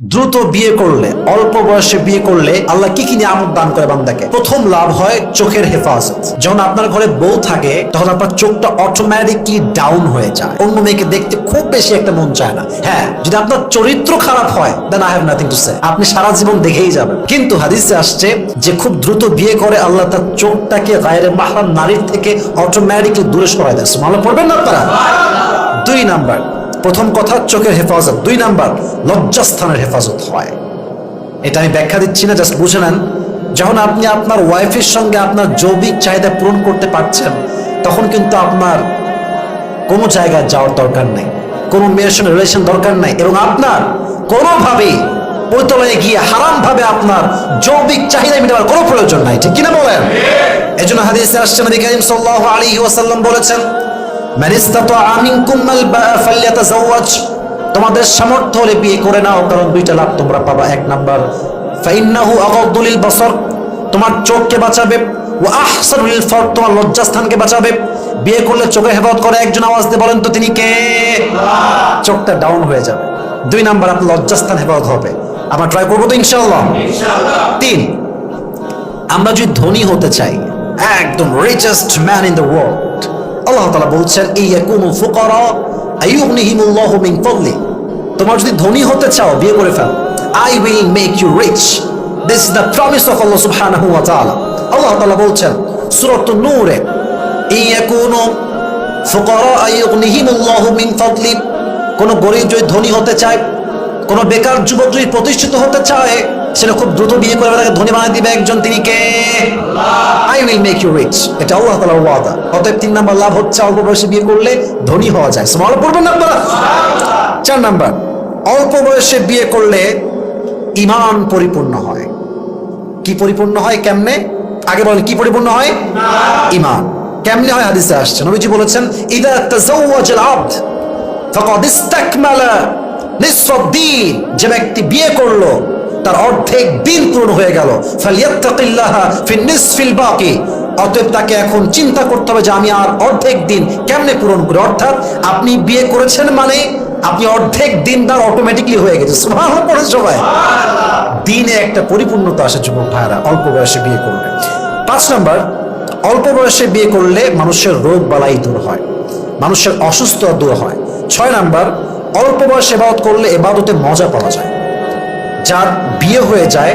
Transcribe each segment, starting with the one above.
দ্রুত বিয়ে করলে, অল্প বয়সে বিয়ে করলে আল্লাহ কি কি নিয়ামত দান করে বান্দাকে? প্রথম লাভ হয় চোখের হেফাজত। যখন আপনার ঘরে বউ থাকে, তখন আপনার চোখটা অটোমেটিকলি ডাউন হয়ে যায়। অন্য মেয়েকে দেখতে খুব বেশি একটা মন চায় না। হ্যাঁ যদি আপনার চরিত্র খারাপ হয় then I have nothing to say আপনি সারা জীবন দেখেই যাবেন। কিন্তু হাদিসে আসছে যে খুব দ্রুত বিয়ে করে আল্লাহ তার চোখটাকে গায়ের মাহরাম নারীর থেকে অটোমেটিকলি দূরে সরাই দেয়। ভালো পড়বেন না আপনারা? দুই নাম্বার প্রথম কথা চোখের হেফাজত। দুই নাম্বার লজ্জাস্থানের হেফাজত হয়। এটা আমি ব্যাখ্যা দিচ্ছি না জাস্ট বুঝে নেন। যখন আপনি আপনার ওয়াইফের সঙ্গে আপনার জৈবিক চাহিদা পূরণ করতে পারছেন তখন কিন্তু আপনার কোনো জায়গায় যাওয়ার দরকার নেই। কোনো মেয়ের সঙ্গে রিলেশন দরকার নাই। এবং আপনার কোনোভাবেই পৈতলায় গিয়ে হারাম ভাবে আপনার জৈবিক চাহিদা মেটাবার কোনো প্রয়োজন নাই। ঠিক কিনা বলেন? এই জন্য হাদিসে আসছে নবী করিম সাল্লাল্লাহু আলাইহি ওয়াসাল্লাম বলেছেন তোমাদের সামর্থ্য হলে বিয়ে করে নাও কারণ দুইটা লাভ তোমরা পাবা। এক নাম্বার ফাইন্নাহু আগাদ্দু লিল তোমার চোখকে বাঁচাবে। ও আহসানু লিল ফারজ তোমার লজ্জাস্থানকে বাঁচাবে। বিয়ে করলে চোখে হেফাজত করে। একজন আওয়াজ দিয়ে বলেন তো তিনি কে? চোখটা ডাউন হয়ে যাবে। দুই নাম্বার আপনার লজ্জাস্থান হেফাজত হবে। আমরা ট্রাই করব তো ইনশাআল্লাহ। তিন আমরা যদি ধনী হতে চাই একদম richest man in the world আল্লাহ তাআলা বলছেন ইয়াকুনু ফুকারা, আইয়ুগনিহিমুল্লাহু মিন ফাদলি। তোমার যদি ধনী হতে চাও, বিয়ে করে fail. I will make you rich this is the promise of আল্লাহ সুবহানাহু ওয়া তাআলা আল্লাহ তাআলা বলছেন, সূরাত নূরে ইয়াকুনু ফুকারা, আইয়ুগনিহিমুল্লাহু মিন ফাদলি। কোন গরিব যদি ধনী হতে চায়, কোন বেকার যুবক যদি প্রতিষ্ঠিত হতে চায় সেটা খুব দ্রুত বিয়ে করে তাকে ধনী বানিয়ে দিবে একজন তিনি কে? I will make you rich এটা আল্লাহ তাআলার ওয়াদা। অতএব তিন নাম্বার লাভ হচ্ছে অল্প বয়সে বিয়ে করলে ধনী হওয়া যায়। স্মল পড়বেন না আপনারা? চার নাম্বার অল্প বয়সে বিয়ে করলে ইমান পরিপূর্ণ হয়। কি পরিপূর্ণ হয় কেমনে? আগে বলেন কি পরিপূর্ণ হয়? ইমান কেমনে হয়? হাদিসে আসছে। নবীজি বলেছেন ইদা তাজাওয়াজাল আবদ ফাকাদ ইস্তাকমালা নিসফ দ্বীন। যে ব্যক্তি বিয়ে করল তার অর্ধেক দিন পূর্ণ হয়ে গেল। অতএব তাকে এখন চিন্তা করতে হবে যে আমি আর অর্ধেক দিন কেমনে পূরণ করি? অর্থাৎ আপনি বিয়ে করেছেন মানে আপনি অর্ধেক দিন তার অটোমেটিকলি হয়ে গেছে সবাই। দিনে একটা পরিপূর্ণতা আসে যুবক ভাইরা অল্প বয়সে বিয়ে করলে। পাঁচ নাম্বার, অল্প বয়সে বিয়ে করলে মানুষের রোগ বালাই দূর হয়, মানুষের অসুস্থতা দূর হয়। ছয় নাম্বার, অল্প বয়সে এবাদত করলে এবাদতে মজা পাওয়া যায়। যার বিয়ে হয়ে যায়,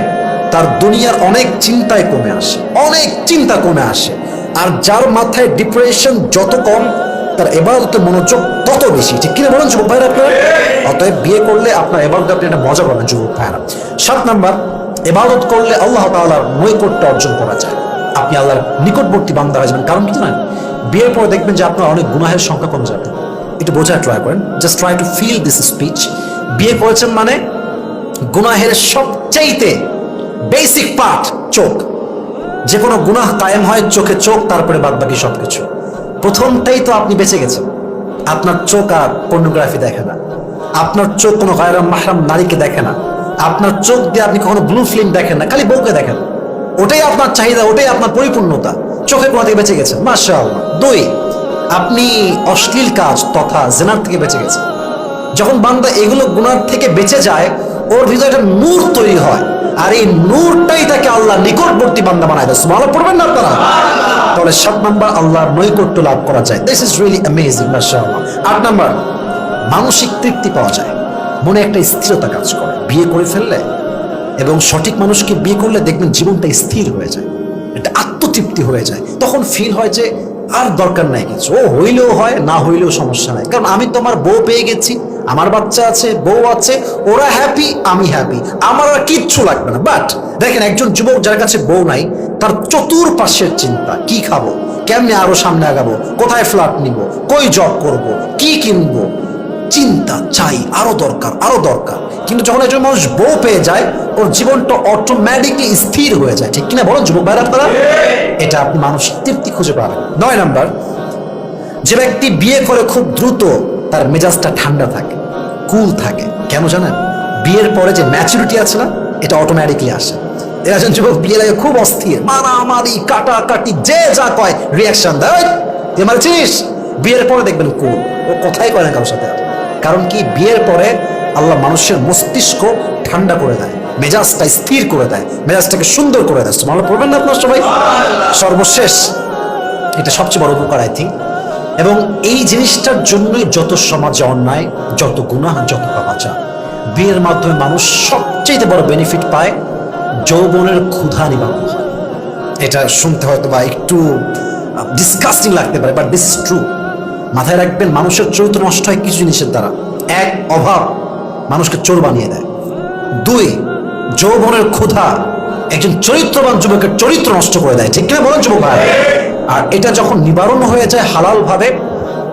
তার দুনিয়ার অনেক চিন্তায় কমে আসে, অনেক চিন্তা কমে আসে। আর যার মাথায় ডিপ্রেশন যত কম, তার এবাদতে মনোযোগ তত বেশি। ঠিক কিনা বলেন যুবক ভাইরা অতএব বিয়ে করলে আপনার এবাদতে আপনি একটা মজা পাবেন যুবক ভাইরা। সাত নাম্বার, এবাদত করলে আল্লাহ তাআলার নৈকট্য অর্জন করা যায়। আপনি আল্লাহর নিকটবর্তী বান্দা হয়ে যাবেন কারণ কি জানেন? বিয়ের পরে দেখবেন যে আপনার অনেক গুনাহের সংখ্যা কমে যাবে। একটু বোঝার ট্রাই করেন। Just try to feel this speech বিয়ে করেছেন মানে গুনাহের সবচাইতে বেসিক পার্ট চোখ। যে কোনো গুনাহ কায়েম হয় চোখে চোখ, তারপরে বাদ বাকি সবকিছু। প্রথমটাই তো আপনি বেঁচে গেছেন। আপনার চোখ আর পর্নোগ্রাফি দেখে না। আপনার চোখ কোনো গায়রাম মাহরাম নারীকে দেখে না। আপনার চোখ দিয়ে আপনি কখনো ব্লু ফিল্ম দেখেন না, খালি বউকে দেখেন। ওটাই আপনার চাহিদা, ওটাই আপনার পরিপূর্ণতা। চোখে কোনা থেকে বেঁচে গেছেন? মাসা দুই, আপনি অশ্লীল কাজ তথা জেনার থেকে বেঁচে গেছেন। যখন বান্দা এগুলো গুনার থেকে বেঁচে যায় ওর ভিতরে একটা নূর তৈরি হয়। আর এই নূরটাই তাকে আল্লাহ নিকটবর্তী বান্দা বানায় দেয়। সুবহানাল্লাহ, পড়বেন না আপনারা? তাহলে সাত নাম্বার আল্লাহর নৈকট্য লাভ করা যায়। দিস ইজ রিয়েলি অ্যামেজিং মাশাআল্লাহ। আট নাম্বার, মানসিক তৃপ্তি পাওয়া যায়। মনে একটা স্থিরতা কাজ করে। বিয়ে করে ফেললে এবং সঠিক মানুষকে বিয়ে করলে দেখবেন জীবনটা স্থির হয়ে যায়। একটা আত্মতৃপ্তি হয়ে যায়। তখন ফিল হয় যে আর দরকার নাই কিছু। ও হইলেও হয়, না হইলেও সমস্যা নাই। কারণ আমি তোমার বউ পেয়ে গেছি, আমার বাচ্চা আছে, বউ আছে, ওরা হ্যাপি আমি হ্যাপি আমার আর কিচ্ছু লাগবে না। বাট দেখেন, একজন যুবক যার কাছে বউ নাই, তার চতুর্পাশের চিন্তা, কি খাব? কেমনে আরও সামনে আগাবো? কোথায় ফ্ল্যাট নিব? কই জব করব? কি কিনবো? চিন্তা চাই, আরও দরকার আরও দরকার। কিন্তু যখন একজন মানুষ বউ পেয়ে যায়, ওর জীবনটা অটোমেটিকলি স্থির হয়ে যায়। ঠিক কিনা বলুন, যুবক ভাইরা, আপনারা? এটা আপনি মানসিক তৃপ্তি খুঁজে পাবেন। নয় নাম্বার, যে ব্যক্তি বিয়ে করে খুব দ্রুত, তার মেজাজটা ঠান্ডা থাকে, কুল থাকে। কেন জানেন? বিয়ের পরে যে ম্যাচুরিটি আছে না, এটা অটোমেটিকলি আসে। একজন যুবক বিয়ে লাগে খুব অস্থির, মারামারি, কাটাকাটি, যে যা কয় রিয়াকশন দেয়। তুই মারছিস? বিয়ের পরে দেখবেন কুল। ও কথাই কয় না কারোর সাথে। কারণ কি? বিয়ের পরে আল্লাহ মানুষের মস্তিষ্ক ঠান্ডা করে দেয়, মেজাজটা স্থির করে দেয়, মেজাজটাকে সুন্দর করে দেয়। ভালো পড়বেন না আপনার সবাই? সর্বশেষ, এটা সবচেয়ে বড় উপকার আই থিঙ্ক এবং এই জিনিসটার জন্যই যত সমাজে অন্যায়, যত গুনাহ, যত পাপাচা বিয়ের মাধ্যমে মানুষ সবচেয়ে বড় বেনিফিট পায় যৌবনের ক্ষুধা নিবারণ। এটা শুনতে হয়তো বা একটু ডিসকাস্টিং লাগতে পারে বাট দিস ট্রু মাথায় রাখবেন, মানুষের চরিত্র নষ্ট হয় কিছু জিনিসের দ্বারা। এক, অভাব, মানুষকে চোর বানিয়ে দেয়। দুই, যৌবনের ক্ষুধা, একজন চরিত্রবান যুবকের চরিত্র নষ্ট করে দেয়। ঠিক কিনা বলেন যুবক ভাই? আর এটা যখন নিবারণ হয়ে যায় হালাল ভাবে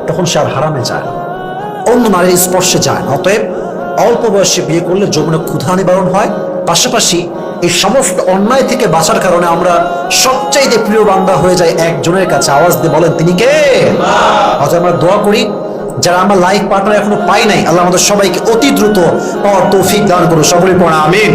তখন সে আর হারামে যায়। অন্য নারীর স্পর্শে যায় অতএব অল্প বয়সে বিয়ে করলে যৌবনের ক্ষুধা নিবারণ হয়। পাশাপাশি এই সমস্ত অন্যায় থেকে বাঁচার কারণে আমরা সবচাইতে প্রিয় বান্দা হয়ে যায় একজনের কাছে। আওয়াজ দিয়ে বলেন, তিনি কে? আজ আমরা দোয়া করি, যারা আমরা লাইফ পার্টনার এখনও পাই নাই, আল্লাহ আমাদের সবাইকে অতি দ্রুত পাওয়ার তৌফিক দান করুন। সকলে পড়া আমিন।